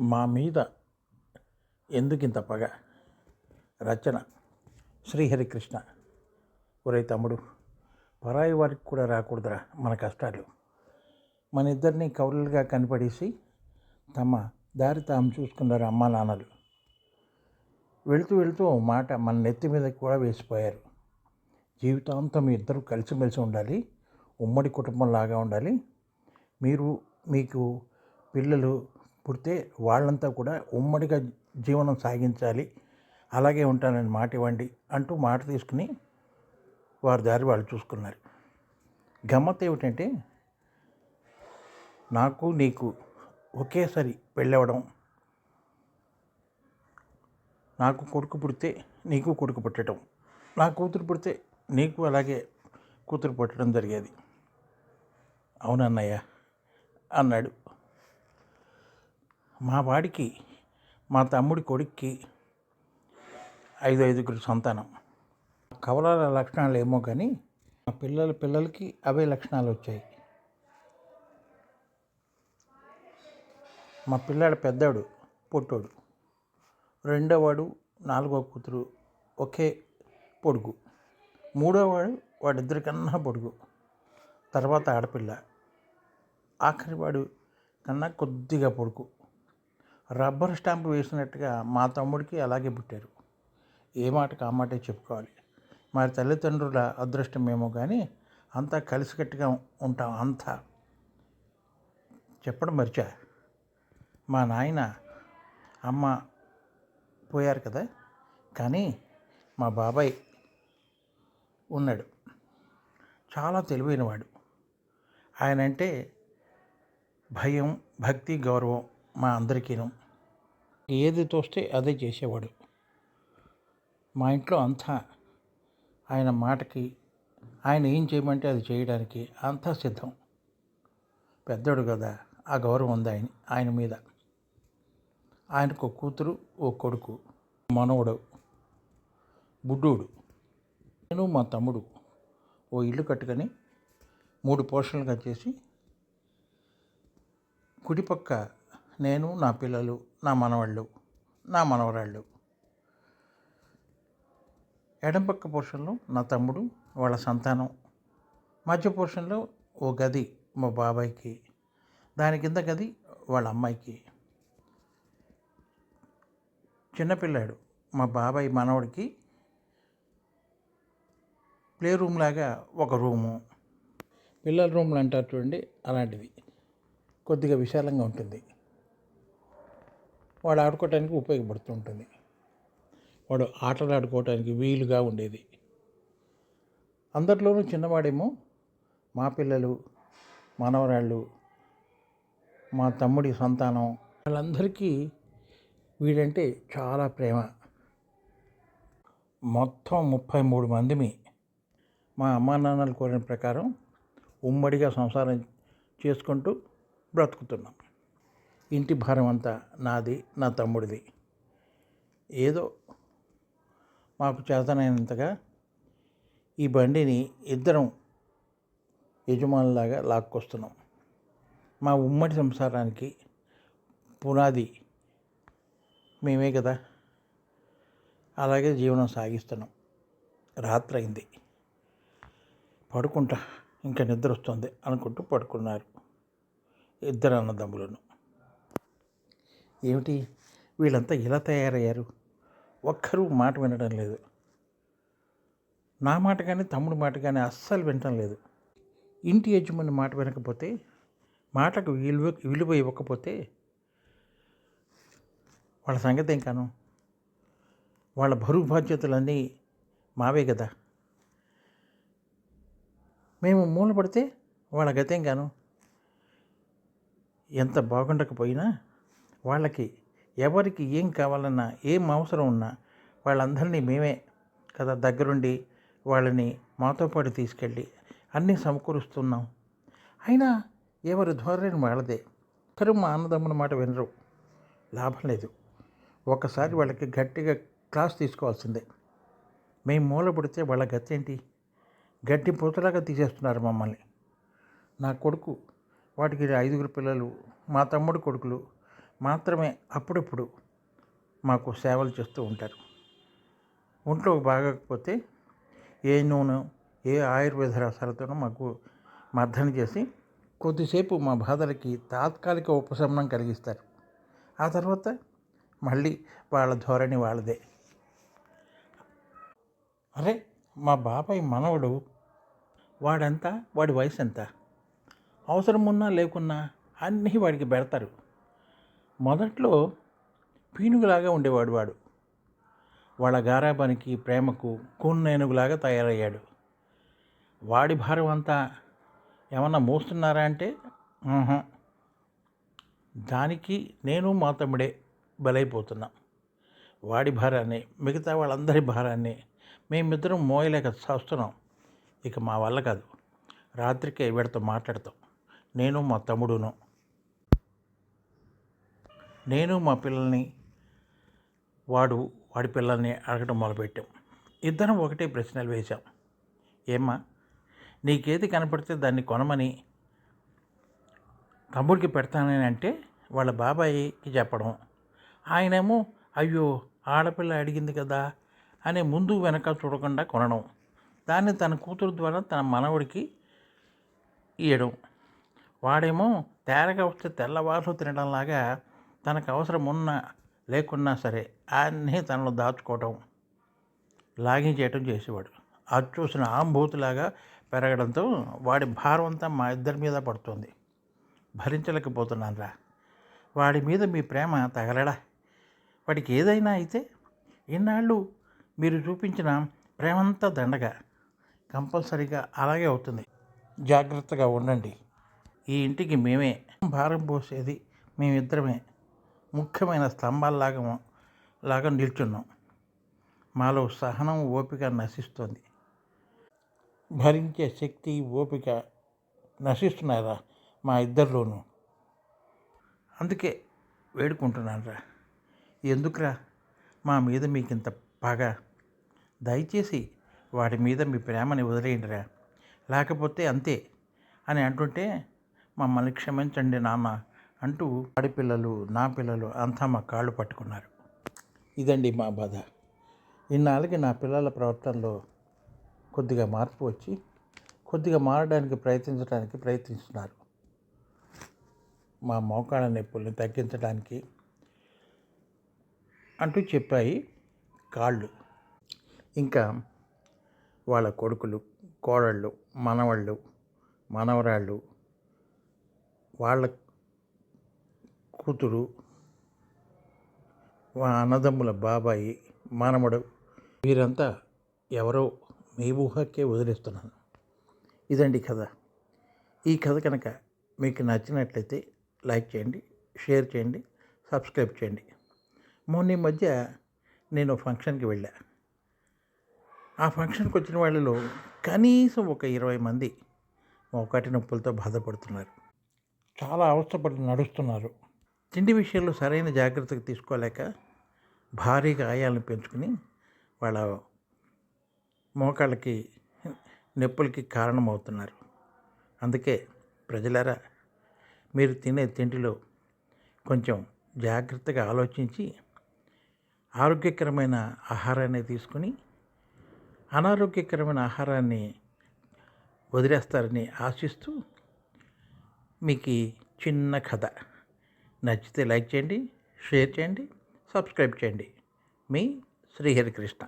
మా మీద ఎందుకింత పగ? రచన శ్రీహరికృష్ణ. ఒరే తమ్ముడు పరాయి వారికి కూడా రాకూడదురా మన కష్టాలు. మన ఇద్దరిని కౌలులుగా కనపడేసి తమ దారి తాము చూసుకున్నారు అమ్మా నాన్నలు. వెళుతూ వెళుతూ ఓ మాట మన నెత్తి మీద కూడా వేసిపోయారు. జీవితాంతం ఇద్దరు కలిసిమెలిసి ఉండాలి ఉమ్మడి కుటుంబం లాగా ఉండాలి. మీరు మీకు పిల్లలు పుడితే వాళ్ళంతా కూడా ఉమ్మడిగా జీవనం సాగించాలి. అలాగే ఉంటానని మాట ఇవ్వండి అంటూ మాట తీసుకుని వారి దారి వాళ్ళు చూసుకున్నారు. గమ్మత్ ఏమిటంటే నాకు నీకు ఒకేసారి పెళ్ళవడం నాకు కొడుకు పుడితే నీకు కొడుకు పుట్టడం నా కూతురు పుడితే నీకు అలాగే కూతురు పుట్టడం జరిగేది. అవునన్నయ్య అన్నాడు మా వాడికి మా తమ్ముడి కొడుక్కి ఐదు ఐదుగురు సంతానం. కవలాల లక్షణాలు ఏమో కానీ మా పిల్లల పిల్లలకి అవే లక్షణాలు వచ్చాయి మా పిల్లాడు పెద్దోడు పొట్టోడు. రెండోవాడు నాలుగో కూతురు ఒకే పొడుగు. మూడోవాడు వాడిద్దరికన్నా పొడుగు. తర్వాత ఆడపిల్ల. ఆఖరి వాడు కన్నా కొద్దిగా పొడుగు. రబ్బర్ స్టాంప్ వేసినట్టుగా మా తమ్ముడికి అలాగే పుట్టారు. ఏ మాటకు ఆ మాటే చెప్పుకోవాలి. మా తల్లిదండ్రుల అదృష్టమేమో కానీ అంతా కలిసికట్టుగా ఉంటాం అంతా. చెప్పడం మర్చా? మా నాయన అమ్మ పోయారు కదా? కానీ మా బాబాయ్ ఉన్నాడు. చాలా తెలివైనవాడు. ఆయన అంటే భయం భక్తి గౌరవం మా అందరికీను. ఏది తోస్తే అదే చేసేవాడు. మా ఇంట్లో అంతా ఆయన మాటకి ఆయన ఏం చేయమంటే అది చేయడానికి అంతా సిద్ధం. పెద్దోడు కదా ఆ గౌరవం ఉంది ఆయన ఆయన మీద. ఆయనకు ఒక కూతురు ఓ కొడుకు మనవడు బుడ్డోడు. నేను మా తమ్ముడు ఓ ఇల్లు కట్టుకొని మూడు పోర్షన్లుగా చేసి కుడిపక్క నేను నా పిల్లలు నా మనవాళ్ళు నా మనవరాళ్ళు. ఎడం పక్క పోర్షన్లో నా తమ్ముడు వాళ్ళ సంతానం. మధ్య పోర్షన్లో ఓ గది మా బాబాయ్కి దాని కింద గది వాళ్ళ అమ్మాయికి. చిన్నపిల్లాడు మా బాబాయ్ మనవడికి ప్లే రూమ్ లాగా ఒక రూము. పిల్లల రూమ్లు అంటారు చూడండి అలాంటిది కొద్దిగా విశాలంగా ఉంటుంది. వాడు ఆడుకోవటానికి ఉపయోగపడుతూ ఉంటుంది వాడు ఆటలు ఆడుకోవటానికి వీలుగా ఉండేది. అందరిలోనూ చిన్నవాడేమో మా పిల్లలు మనవరాళ్ళు మా తమ్ముడి సంతానం వాళ్ళందరికీ వీడంటే చాలా ప్రేమ. మొత్తం ముప్పై మూడు మందిమి మా అమ్మా నాన్నలు కోరిన ప్రకారం ఉమ్మడిగా సంసారం చేసుకుంటూ బ్రతుకుతున్నాం. ఇంటి భారం అంతా నాది నా తమ్ముడిది. ఏదో మాకు చేతనైనంతగా ఈ బండిని ఇద్దరం యజమానులాగా లాక్కొస్తున్నాం. మా ఉమ్మడి సంసారానికి పునాది మేమే కదా. అలాగే జీవనం సాగిస్తున్నాం. రాత్రైంది. పడుకుంటా ఇంకా నిద్ర వస్తుంది అనుకుంటూ పడుకున్నారు. ఇద్దరు అన్నదమ్ములను. ఏమిటి? వీళ్ళంతా ఇలా తయారయ్యారు? ఒక్కరూ మాట వినడం లేదు. నా మాట కానీ తమ్ముడి మాట కానీ అస్సలు వినటం లేదు. ఇంటి యజమాని మాట వినకపోతే మాటకు విలువ విలువ ఇవ్వకపోతే వాళ్ళ సంగతి ఏం కాను? వాళ్ళ బరువు బాధ్యతలన్నీ మావే కదా. మేము మూలపడితే వాళ్ళ గతేం కాను? ఎంత బాగుండకపోయినా వాళ్ళకి ఎవరికి ఏం కావాలన్నా ఏం అవసరం ఉన్నా వాళ్ళందరినీ మేమే కదా దగ్గరుండి వాళ్ళని మాతో పాటు తీసుకెళ్ళి అన్నీ సమకూరుస్తున్నాం. అయినా ఎవరి ధోరణి వాళ్ళదే. ఒకరు మా అన్నదమ్ముల మాట వినరు. లాభం లేదు. ఒకసారి వాళ్ళకి గట్టిగా క్లాస్ తీసుకోవాల్సిందే. మేము మూలపడితే వాళ్ళ గతి ఏంటి గడ్డి పూతలాగా తీసేస్తున్నారు మమ్మల్ని. నా కొడుకు వాటికి ఐదుగురు పిల్లలు మా తమ్ముడు కొడుకులు మాత్రమే అప్పుడప్పుడు మాకు సేవలు చేస్తూ ఉంటారు. ఒంట్లో బాగోకపోతే ఏ నూనె ఏ ఆయుర్వేద రసాలతోనూ మాకు మర్దన చేసి కొద్దిసేపు మా బాధలకి తాత్కాలిక ఉపశమనం కలిగిస్తారు. ఆ తర్వాత మళ్ళీ వాళ్ళ ధోరణి వాళ్ళదే. అరే మా బాబాయ్ మనవడు వాడెంత? వాడి వయసు ఎంత అవసరం ఉన్నా లేకున్నా అన్నీ వాడికి పెడతారు. మొదట్లో పీనుగులాగా ఉండేవాడు వాడు. వాళ్ళ గారాబానికి ప్రేమకు కొన్నేనుగులాగా తయారయ్యాడు. వాడి భారం అంతా ఏమన్నా మోస్తున్నారా అంటే దానికి నేను మా తమ్ముడే బలైపోతున్నాం. వాడి భారాన్ని మిగతా వాళ్ళందరి భారాన్ని మేమిద్దరం మోయలేక చేస్తున్నాం. ఇక మా వల్ల కాదు. రాత్రికే వీడితో మాట్లాడతాం. నేను మా తమ్ముడును నేను మా పిల్లల్ని వాడు వాడి పిల్లల్ని అడగడం మొదలుపెట్టాం. ఇద్దరం ఒకటే ప్రశ్నలు వేశాం. ఏమ్మా నీకేది కనపడితే దాన్ని కొనమని తమ్ముడికి పెడతానని అంటే వాళ్ళ బాబాయికి చెప్పడం. ఆయనేమో అయ్యో ఆడపిల్ల అడిగింది కదా అని ముందు వెనక చూడకుండా కొనడం. దాన్ని తన కూతురు ద్వారా తన మనవడికి ఇవ్వడం వాడేమో తేరగా వస్తే తెల్లవారులు తినడంలాగా తనకు అవసరం ఉన్నా లేకున్నా సరే అన్నీ తనలో దాచుకోవటం లాగించేయటం చేసేవాడు. అది చూసిన ఆంభూతిలాగా పెరగడంతో వాడి భారం అంతా మా ఇద్దరి మీద పడుతుంది. భరించలేకపోతున్నాను రా వాడి మీద మీ ప్రేమ తగలడా? వాడికి ఏదైనా అయితే ఇన్నాళ్ళు మీరు చూపించిన ప్రేమంతా దండగా కంపల్సరీగా అలాగే అవుతుంది. జాగ్రత్తగా ఉండండి. ఈ ఇంటికి మేమే. భారం పోసేది మేమిద్దరమే. ముఖ్యమైన స్తంభాల్లాగా లాగా నిల్చున్నాం. మాలో సహనం ఓపిక నశిస్తుంది. భరించే శక్తి ఓపిక నశిస్తున్నారా మా ఇద్దరిలోనూ. అందుకే వేడుకుంటున్నానురా. ఎందుకురా? మా మీద మీకు ఇంత పగ? దయచేసి వాడి మీద మీ ప్రేమని వదిలేయండిరా. లేకపోతే అంతే అని అంటుంటే మమ్మల్ని క్షమించండి నాన్న. అంటూ ఆడపిల్లలు నా పిల్లలు అంతా మా కాళ్ళు పట్టుకున్నారు. ఇదండి మా బాధ. ఇన్నాళ్ళకి నా పిల్లల ప్రవర్తనలో కొద్దిగా మార్పు వచ్చి కొద్దిగా మారడానికి ప్రయత్నించడానికి ప్రయత్నిస్తున్నారు. మా మోకాళ్ళ నొప్పుల్ని తగ్గించడానికి అంటూ చెప్పాయి కాళ్ళు. ఇంకా వాళ్ళ కొడుకులు కోడళ్ళు మనవాళ్ళు మనవరాళ్ళు వాళ్ళ కూతురు మా అన్నదమ్ముల బాబాయి మానవుడు వీరంతా ఎవరో మీ ఊహకే వదిలేస్తున్నాను ఇదండి కథ. ఈ కథ కనుక మీకు నచ్చినట్లయితే లైక్ చేయండి షేర్ చేయండి సబ్స్క్రైబ్ చేయండి. మొన్న ఈ మధ్య నేను ఫంక్షన్కి వెళ్ళా. ఆ ఫంక్షన్కి వచ్చిన వాళ్ళలో కనీసం ఒక ఇరవై మంది ఒకటి నొప్పులతో బాధపడుతున్నారు. చాలా అవస్థపడి నడుస్తున్నారు. తిండి విషయంలో సరైన జాగ్రత్తగా తీసుకోలేక భారీగా ఆయాలను పెంచుకుని వాళ్ళ మోకాళ్ళకి నొప్పులకి కారణమవుతున్నారు. అందుకే ప్రజలారా మీరు తినే తిండిలో కొంచెం జాగ్రత్తగా ఆలోచించి ఆరోగ్యకరమైన ఆహారాన్ని తీసుకుని అనారోగ్యకరమైన ఆహారాన్ని వదిలేస్తారని ఆశిస్తూ మీకు చిన్న కథ. నచ్చితే లైక్ చేయండి షేర్ చేయండి సబ్స్క్రైబ్ చేయండి. మీ శ్రీహరికృష్ణ.